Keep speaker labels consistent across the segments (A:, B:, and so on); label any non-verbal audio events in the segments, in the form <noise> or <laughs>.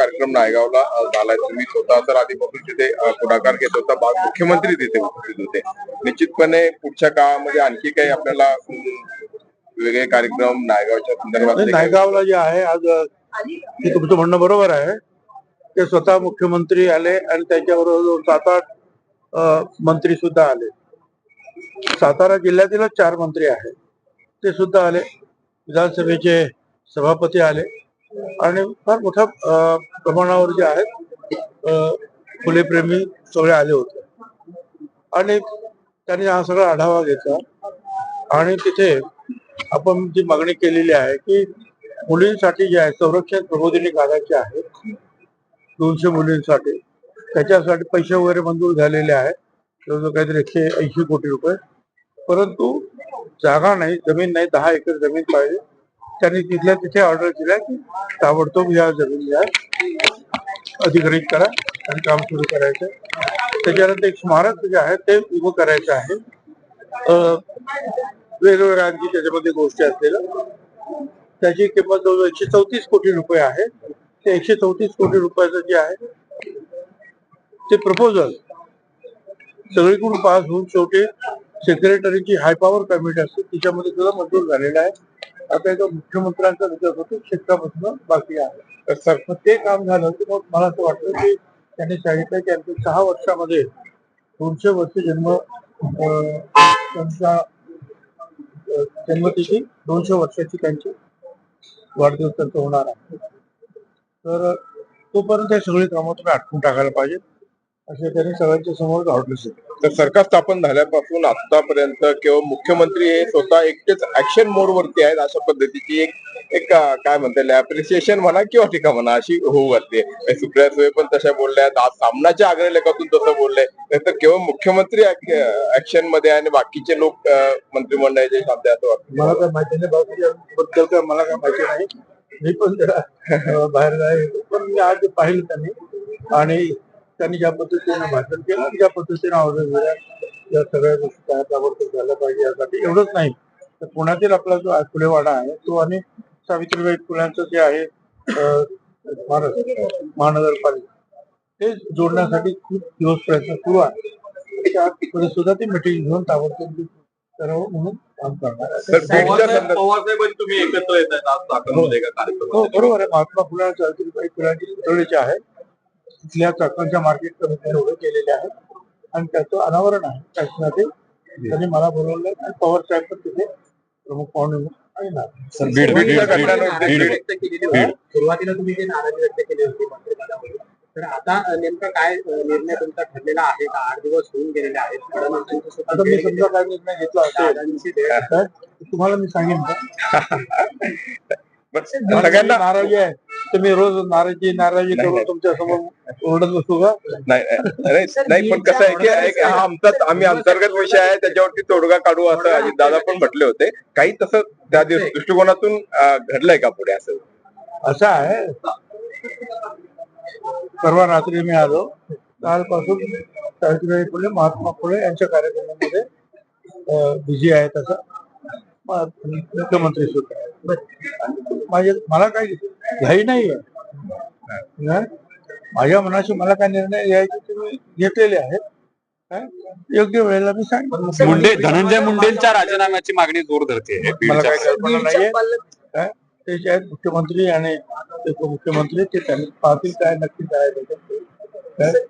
A: कार्यक्रम नायगावला झालाय. तुम्ही स्वतः तर आधीपासून तिथे पुढाकार घेत होता. मुख्यमंत्री तिथे उपस्थित होते. निश्चितपणे पुढच्या काळामध्ये आणखी काही आपल्याला वेगळे कार्यक्रम नायगावच्या संदर्भात
B: नायगावला जे आहे आज तुमचं म्हणणं बरोबर आहे. ते स्वतः मुख्यमंत्री आले आणि त्यांच्याबरोबर सात आठ मंत्री सुद्धा आले. सातारा जिल्ह्यातीलच चार मंत्री आहेत. ते सुद्धा आले. विधानसभेचे सभापती आले. आणि फार मोठ्या अ, प्रमाणावर जे आहेत फुलेप्रेमी सगळे आले होते. आणि त्यांनी हा सगळा आढावा घेतला. आणि तिथे आपण जी मागणी केलेली आहे की मुलींसाठी जे आहे संरक्षण प्रबोधिनी काढायची आहे दोनशे मुलींसाठी. त्याच्यासाठी पैसे वगैरे मंजूर झालेले आहेत. जवळजवळ काहीतरी एकशे ऐंशी कोटी रुपये. परंतु जागा नाही जमीन नाही दहा एकर जमीन पाहिजे. त्यांनी तिथल्या तिथे ऑर्डर दिल्या की ताबडतोब या जमीन अधिग्रहित करा आणि काम सुरू करायचं. त्याच्यानंतर एक स्मारक जे आहे ते उभं करायचं आहे. वेगवेगळ्या आणखी त्याच्यामध्ये गोष्टी असलेल्या त्याची किंमत जवळजवळ एकशे चौतीस कोटी रुपये आहे. ते एकशे चौतीस कोटी रुपयाचं जे आहे ते प्रपोजल सगळीकडून पास होऊन शेवटी सेक्रेटरीची हाय पॉवर कमिटी असते तिच्यामध्ये सुद्धा मंजूर झालेलं आहे. आता एका मुख्यमंत्र्यांचा विचार होतो क्षेत्रापासून बाकी आहे. तर सर ते काम झालं की मग मला असं वाटतं की त्यांनी सांगितलं की आमच्या सहा वर्षामध्ये दोनशे वर्ष जन्म अं, त्यांच्या जन्मतिथी दोनशे वर्षाची त्यांची वाढदिवस त्यांचा होणार आहे. तर तोपर्यंत हे सगळी कामं तुम्ही आटपून टाकायला पाहिजे असे त्यांनी सगळ्यांच्या समोर आवडलं
A: तर सरकार स्थापन झाल्यापासून आतापर्यंत किंवा मुख्यमंत्री हे स्वतः एकटेच ऍक्शन मोड वरती आहेत अशा पद्धतीची एक एक काय म्हणता येईल अप्रिसिएशन म्हणा किंवा टीका म्हणा अशी होऊ घातली सुप्रिया सुळे पण तशा बोलल्या आज सामनाच्या अग्रलेखातून तसं बोलले. तर केवळ मुख्यमंत्री ऍक्शनमध्ये आणि बाकीचे लोक मंत्रिमंडळाचे शांत असं वाटतं
B: मला काय माहिती नाही. बाकीबद्दल काय मला काय माहिती नाही. मी पण जरा बाहेर नाही पण मी आज पाहिलं त्यांनी. आणि त्यांनी ज्या पद्धतीने भाषण केलं आणि ज्या पद्धतीने ऑर्डर दिल्या या सगळ्या गोष्टी काय ताबडतोब झाल्या पाहिजे यासाठी एवढंच नाही. तर पुण्यातील आपला जो फुलेवाडा आहे तो आणि सावित्रीबाई फुल्यांचं जे आहे महानगरपालिका ते जोडण्यासाठी खूप दिवस प्रयत्न सुरू आहे. सुद्धा ते मिटिंग घेऊन ताबडतोब करावं म्हणून काम करणार आहे.
A: तर बीडच्या संदर्भात
C: पवार साहेब आणि तुम्ही एकत्र येत आहेत आज
B: हो.
C: कार्यक्रमात?
B: बरोबर आहे. महात्मा फुले सावित्रीबाई फुलांची पुतळीचे आहे. तिथल्या चाकणच्या मार्केट कमिटीने उभे केलेले आहे आणि त्याचं अनावरण आहे. त्याच्यासाठी त्यांनी मला बोलवलं आणि पवार साहेब पण तिथे प्रमुख पाहुणे
C: सुरुवातीला तुम्ही जे नाराजी व्यक्त केली होती मंत्रिपदावर तर आता नेमका काय निर्णय तुमचा ठरलेला आहे का? आठ दिवस होऊन गेलेले आहेत.
B: आता मी समजा काय निर्णय घेतला तुम्हाला मी सांगेन <laughs>
A: सगळ्यांना
B: नाराजी आहे. मी रोज नाराजी नाराजी करून. तुमच्यासमोर ओरडत बसू का?
A: नाही नाही. नाही, पण कसं आहे की एक हा आमचा आम्ही अंतर्गत विषय आहे त्याच्यावरती तोडगा काढू असं अजित दादा पण म्हटले होते. काही तसं त्या दिवस दृष्टिकोनातून घडलंय का पुढे असं?
B: असं आहे. परवा रात्री मी आलो. कालपासून सावित्रीबाई फुले महात्मा फुले यांच्या कार्यक्रमामध्ये बिझी आहेत असं. म- मुख्यमंत्री सुद्धा. माझे मला काही घाई नाहीये हं? माझ्या मनाशी मला काय निर्णय घ्यायचे ते मी घेतलेले आहेत? योग्य वेळेला मी सांगेन
D: मुंडे धनंजय मुंडेंच्या राजीनाम्याची मागणी जोर धरते
B: मला काही कल्पना नाहीये काय? ते जे आहेत मुख्यमंत्री आणि उपमुख्यमंत्री ते त्यांनी पाहतील काय नक्की काय?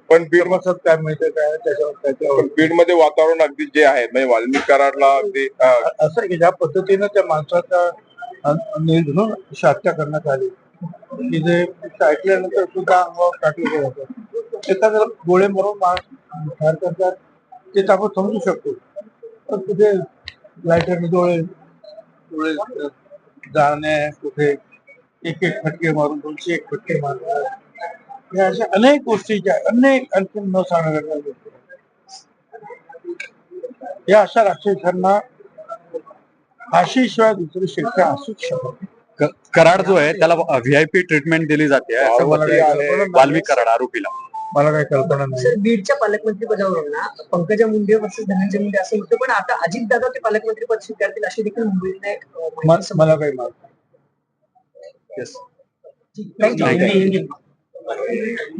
A: पण बीड
B: कर्मसात काय मिळतं काय त्याच्यावर
A: बीडमध्ये वातावरण अगदी जे आहे म्हणजे वाल्मिक कराडला अगदी
B: असं की ज्या पद्धतीनं त्या माणसाचा निर्धून हत्या करण्यात आली की जे ऐकल्यानंतर सुद्धा अंगावर काटलं जातं एखाद्या गोळे मारून माणूस ठार करतात ते तर आपण समजू शकतो. पण कुठे लायटरने डोळे डोळे जाळणे कुठे एक एक फटके मारून दोनशे एक फटके मारणार या अशा अनेक गोष्टी ज्या अनेक आणखी न सांगणाऱ्या गोष्टी या अशा राक्षसांना फाशीशिवाय दुसरी शिक्षा असूच शकत नाही.
D: कराड जो आहे त्याला व्हीआयपी ट्रीटमेंट दिली जाते असं
B: मला
D: म्हणते. वाल्मिक कराड आरोपीला
B: मला काही कल्पना नाही
E: सर बीडच्या पालकमंत्री पदावर ना पंकजा मुंडे वर्सेस धनंजय मुंडे असं होतं पण आता अजित दादा ते पालकमंत्री पद स्वीकारतील अशी देखील मुंबईतल्या एक, अं, माहिती
B: म- मला काही माहीत नाही.
D: Yes.
E: समजली. Thank you.